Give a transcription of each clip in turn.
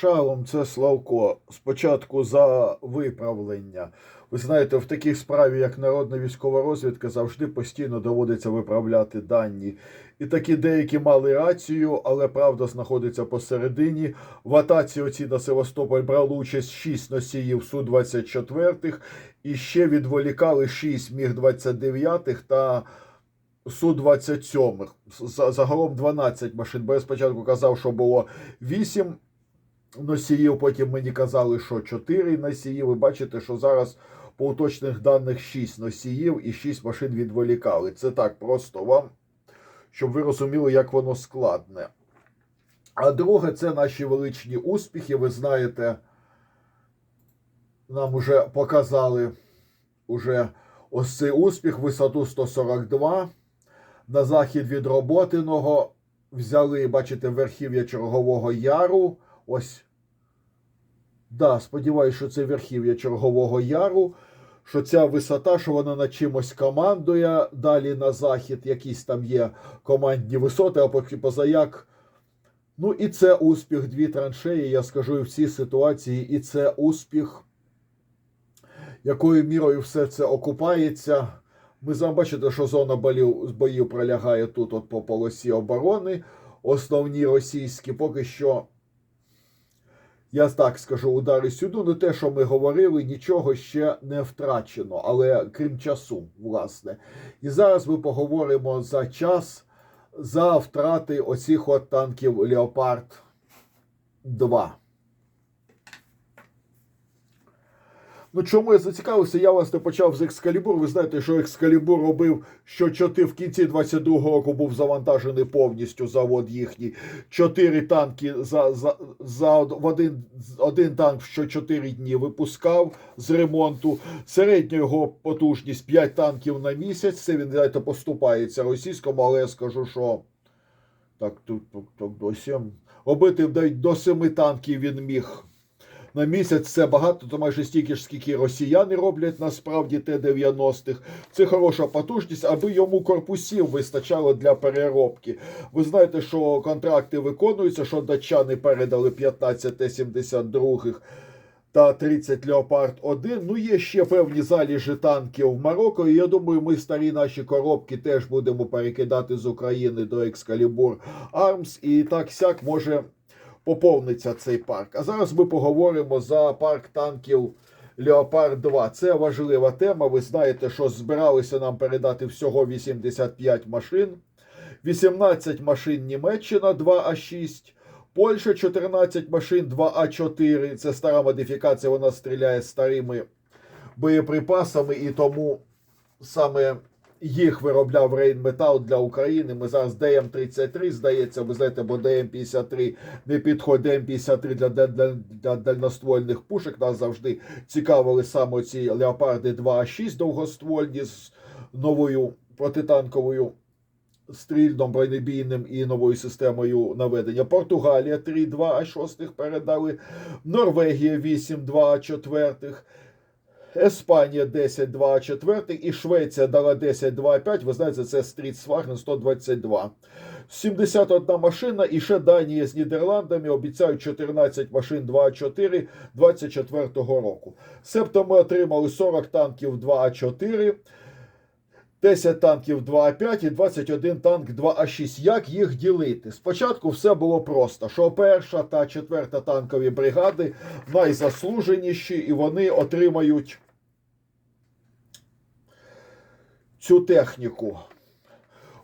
Шалом це Славко. Спочатку за виправлення. Ви знаєте, в такій справі, як народна військова розвідка, завжди постійно доводиться виправляти дані. І такі деякі мали рацію, але правда знаходиться посередині. В атаці оці на Севастополь брали участь 6 носіїв Су-24 і ще відволікали 6 Міг-29 та Су-27. За- Загалом 12 машин. Бо я спочатку казав, що було 8 носіїв, потім мені казали, що 4 носії. Ви бачите, що зараз по уточних даних 6 носіїв і 6 машин відволікали. Це так просто вам, щоб ви розуміли, як воно складне. А друге, це наші величні успіхи. Ви знаєте, нам вже показали уже ось цей успіх, висоту 142. На захід від Роботиного взяли, бачите, верхів'я Чергового Яру. Ось. Да, сподіваюся, що це верхів'я Чергового Яру. Що ця висота, що вона над чимось командує. Далі на захід якісь там є командні висоти, а поки позаяк. Ну і це успіх дві траншеї, я скажу і в цій ситуації, і це успіх, якою мірою все це окупається. Ми з вами бачите, що зона болів, боїв пролягає тут от по полосі оборони. Основні російські поки що, я так скажу, удари сюди. не те, що ми говорили, нічого ще не втрачено, але крім часу, власне. І зараз ми поговоримо за час, за втрати оцих от танків Леопард 2. Ну, чому я зацікавився? Я власне почав з Екскалібур. Ви знаєте, що Екскалібур робив, що чотири в кінці 22-го року був завантажений повністю завод їхній. Чотири танки за, за, за один, один танк що 4 дні випускав з ремонту. Середня його потужність 5 танків на місяць. Це він знаєте, поступається російському, але я скажу, що так, тут, тут, тут до 7. Робити навіть до 7 танків він міг на місяць це багато, то майже стільки ж, скільки росіяни роблять насправді Т-90-х. Це хороша потужність, аби йому корпусів вистачало для переробки. Ви знаєте, що контракти виконуються, що датчани передали 15 Т-72 та 30 Леопард 1. Ну, є ще певні заліжі танків в Марокко. І я думаю, ми старі наші коробки теж будемо перекидати з України до Екскалібур Армс. І так сяк може поповниться цей парк. А зараз ми поговоримо за парк танків Леопард 2. Це важлива тема. Ви знаєте, що збиралися нам передати всього 85 машин. 18 машин Німеччина 2А6. Польща 14 машин 2А4. Це стара модифікація, вона стріляє старими боєприпасами і тому саме їх виробляв Рейнметал для України. Ми зараз ДМ-33, здається, ви знаєте, бо ДМ-53 не підходить ДМ-53 для, для, для, для дальноствольних пушок. Нас завжди цікавили саме ці Леопарди 2А6 довгоствольні з новою протитанковою стрільним бронебійним і новою системою наведення. Португалія 3 2 А6 передали, Норвегія 8 2 А4. Еспанія 10 2 4 і Швеція дала 10 2 5. Ви знаєте, це Стрітсваген 122. 71 машина і ще Данія з Нідерландами обіцяють 14 машин 2 4 24 року. Себто ми отримали 40 танків 2 4 10 танків 2А5 і 21 танк 2А6. Як їх ділити? Спочатку все було просто, що перша та четверта танкові бригади найзаслуженіші, і вони отримають цю техніку.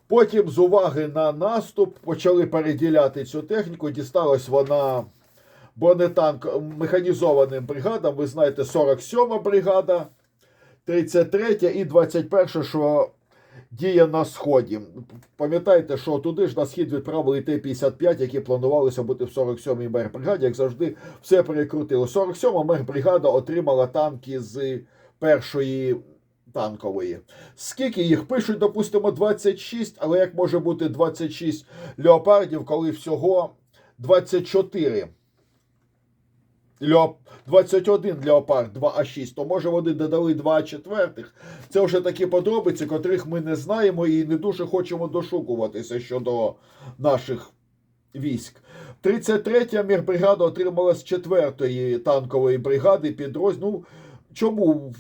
Потім з уваги на наступ почали переділяти цю техніку. Дісталась вона бронетанк механізованим бригадам. Ви знаєте, 47-ма бригада, 33 і 21, що діє на сході. Пам'ятаєте, що туди ж на схід відправили Т-55, які планувалися бути в 47-й мехбригаді. Як завжди, все перекрутило. 47-ма мехбригада отримала танки з першої танкової. Скільки їх пишуть, допустимо, 26, але як може бути 26 леопардів, коли всього 24 21 Леопард 2А6, то може вони додали 2 четвертих. Це вже такі подробиці, котрих ми не знаємо і не дуже хочемо дошукуватися щодо наших військ. 33-я мірбригада отримала з 4-ї танкової бригади підрозділ. Ну, чому?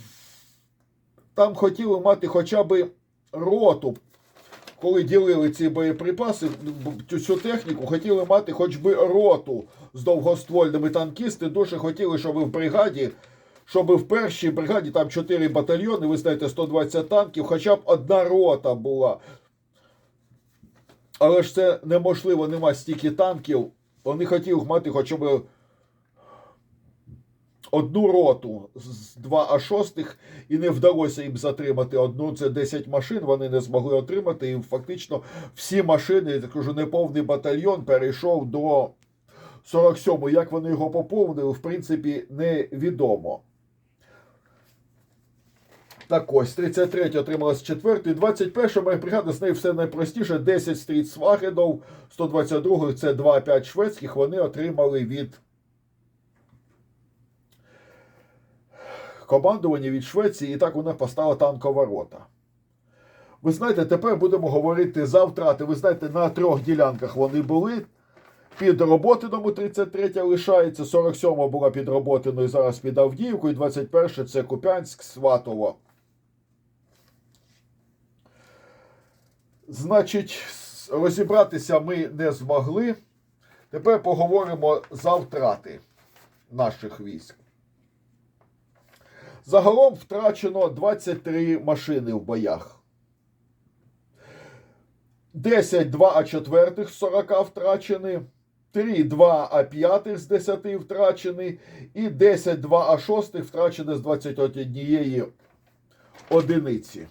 Там хотіли мати хоча б роту. Коли ділили ці боєприпаси, цю всю техніку, хотіли мати хоч би роту з довгоствольними танкісти. Дуже хотіли, щоб в бригаді, щоб в першій бригаді там 4 батальйони, ви знаєте, 120 танків, хоча б одна рота була. Але ж це неможливо, нема стільки танків. Вони хотіли мати хоча б одну роту з 2 А6 і не вдалося їм затримати одну. Це 10 машин. Вони не змогли отримати. І фактично всі машини, я так кажу, неповний батальйон перейшов до 47-го. Як вони його поповнили, в принципі, невідомо. Так ось, 33 отримала з 4 21 моя бригада, з нею все найпростіше. 10 стрітсвагенов, 122 це 2-5 шведських, вони отримали від командування від Швеції, і так у них постала танкова рота. Ви знаєте, тепер будемо говорити за втрати. Ви знаєте, на трьох ділянках вони були. Під Роботиному 33 лишається, 47 була під Роботиною, зараз під Авдіївкою, 21 це Купянськ, Сватово. Значить, розібратися ми не змогли. Тепер поговоримо за втрати наших військ. Загалом втрачено 23 машини в боях. 10 2 а 4 з 40 втрачені, 3 2 а 5 з 10 втрачені і 10 2 а 6 втрачені з 21 одиниці.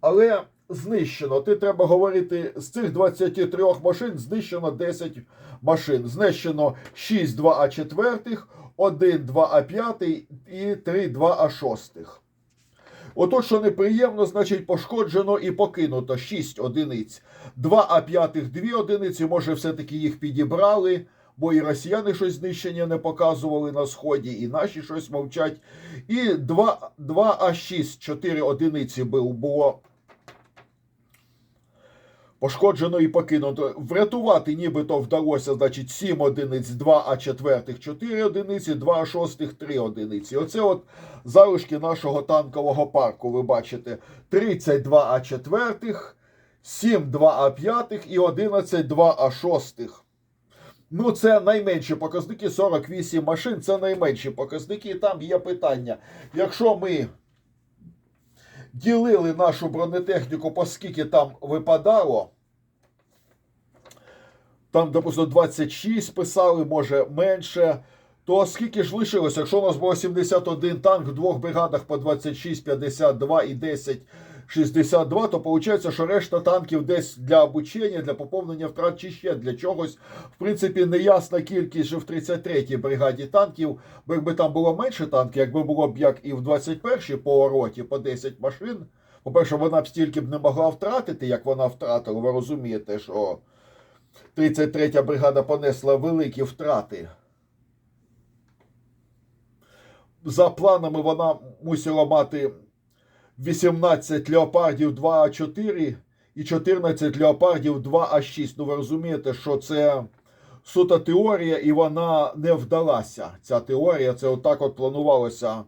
Але знищено. Ти треба говорити, з цих 23 машин знищено 10 машин. Знищено 6 2 а 4, 1 2 а 5 і 3 2 а 6. Ото, що неприємно, значить пошкоджено і покинуто 6 одиниць. 2 а 5 2 одиниці, може, все-таки їх підібрали, бо і росіяни щось знищення не показували на сході, і наші щось мовчать. І 2, 2 а 6 4 одиниці було Пошкоджено і покинуто. Врятувати нібито вдалося, значить, 7 одиниць, 2 а 4 4 одиниці, 2 а 6 3 одиниці. Оце от залишки нашого танкового парку, ви бачите. 32 а 4 7 2 а 5 і 11 2 а 6 Ну, це найменші показники, 48 машин, це найменші показники. І там є питання. Якщо ми ділили нашу бронетехніку, по скільки там випадало. Там, допустимо, 26 писали, може менше. То скільки ж лишилося? Якщо у нас було 71 танк в двох бригадах по 26, 52 і 10, 62, то виходить, що решта танків десь для обучення, для поповнення втрат чи ще для чогось. В принципі, неясна кількість же в 33-й бригаді танків. Бо якби там було менше танків, якби було б як і в 21-й по роті, по 10 машин. По-перше, вона б стільки б не могла втратити, як вона втратила. Ви розумієте, що 33-я бригада понесла великі втрати. За планами вона мусила мати 18 леопардів 2А4 і 14 леопардів 2А6. Ну ви розумієте, що це сута теорія, і вона не вдалася. Ця теорія, це отак от планувалося.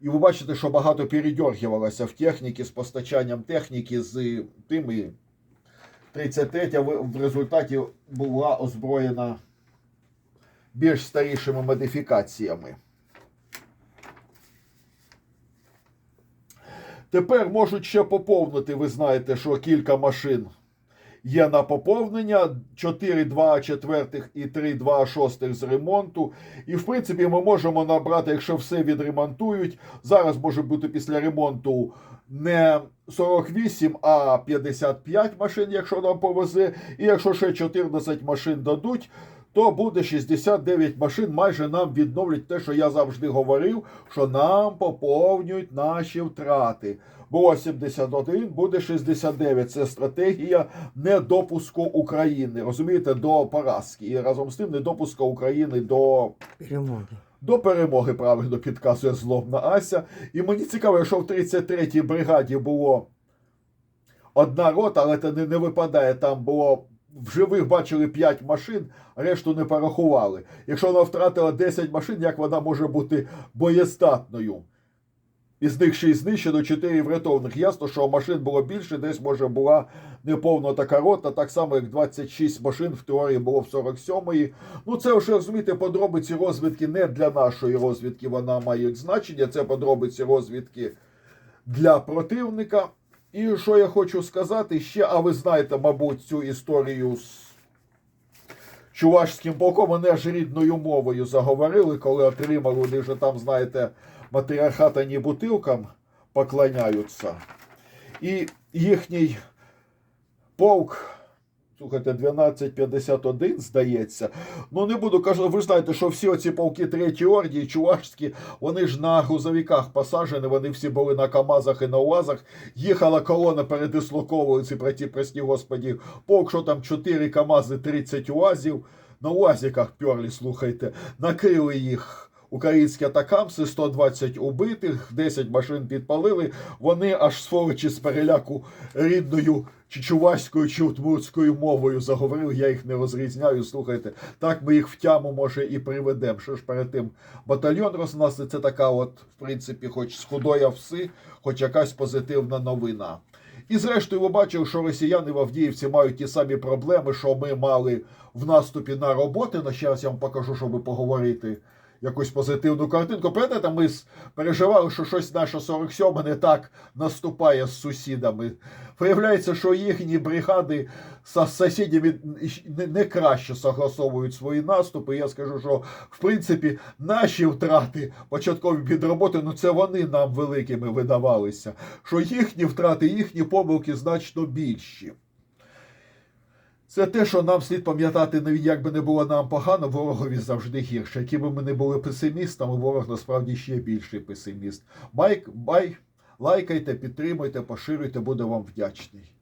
І ви бачите, що багато передергувалося в техніці з постачанням техніки з тими. 33 в результаті була озброєна більш старішими модифікаціями. Тепер можуть ще поповнити, ви знаєте, що кілька машин є на поповнення: 4 2 четвертих і 3 2 шостих з ремонту. І в принципі ми можемо набрати, якщо все відремонтують. Зараз може бути після ремонту не 48, а 55 машин, якщо нам повезе. І якщо ще 14 машин дадуть. То буде 69 машин, майже нам відновлять те, що я завжди говорив, що нам поповнюють наші втрати. Було 71, буде 69. Це стратегія недопуску України. Розумієте, до поразки. І разом з тим недопуску України до Перемоги. До перемоги правильно підказує злобна Ася. І мені цікаво, що в 33-й бригаді було одна рота, але це не, не випадає. Там було в живих бачили 5 машин, решту не порахували. Якщо вона втратила 10 машин, як вона може бути боєздатною? Із них 6 знищено, 4 врятованих. Ясно, що машин було більше, десь може була неповна така рота, так само як 26 машин в теорії було в 47-ї. Ну це вже розумієте, подробиці розвідки не для нашої розвідки вона мають значення. Це подробиці розвідки для противника. І що я хочу сказати ще, а ви знаєте, мабуть, цю історію з чувашським полком, вони аж рідною мовою заговорили, коли отримали, вони вже там, знаєте, матріархата ні бутилкам поклоняються. І їхній полк, слухайте, 1251, здається. Ну, не буду кажу, ви знаєте, що всі оці полки Третьої ордії, чувашські, вони ж на грузовиках посаджені, вони всі були на КАМАЗах і на УАЗах. Їхала колона передислоковували ці проті, прості господі, полк, що там 4 КАМАЗи, 30 УАЗів. На УАЗиках перлі, слухайте, накрили їх. Українські атакамси, 120 убитих, 10 машин підпалили. Вони аж сволочі з переляку рідною чи чувашською, чи удмуртською мовою заговорили. Я їх не розрізняю. Слухайте, так ми їх в тяму може і приведемо. Що ж перед тим батальйон рознесли, це така, от, в принципі, хоч з худої овси, хоч якась позитивна новина. І зрештою, ви що росіяни в Авдіївці мають ті самі проблеми, що ми мали в наступі на роботи. На ще раз я вам покажу, щоб поговорити якусь позитивну картинку. Пам'ятаєте, ми переживали, що щось наша 47 не так наступає з сусідами. Виявляється, що їхні бригади з сусідями не, краще согласовують свої наступи. Я скажу, що в принципі наші втрати початкові під роботи, ну це вони нам великими видавалися. Що їхні втрати, їхні помилки значно більші. Це те, що нам слід пам'ятати, навіть як би не було нам погано, ворогові завжди гірше. Які би ми не були песимістами, ворог насправді ще більший песиміст. Байк, бай, лайкайте, підтримуйте, поширюйте, буду вам вдячний.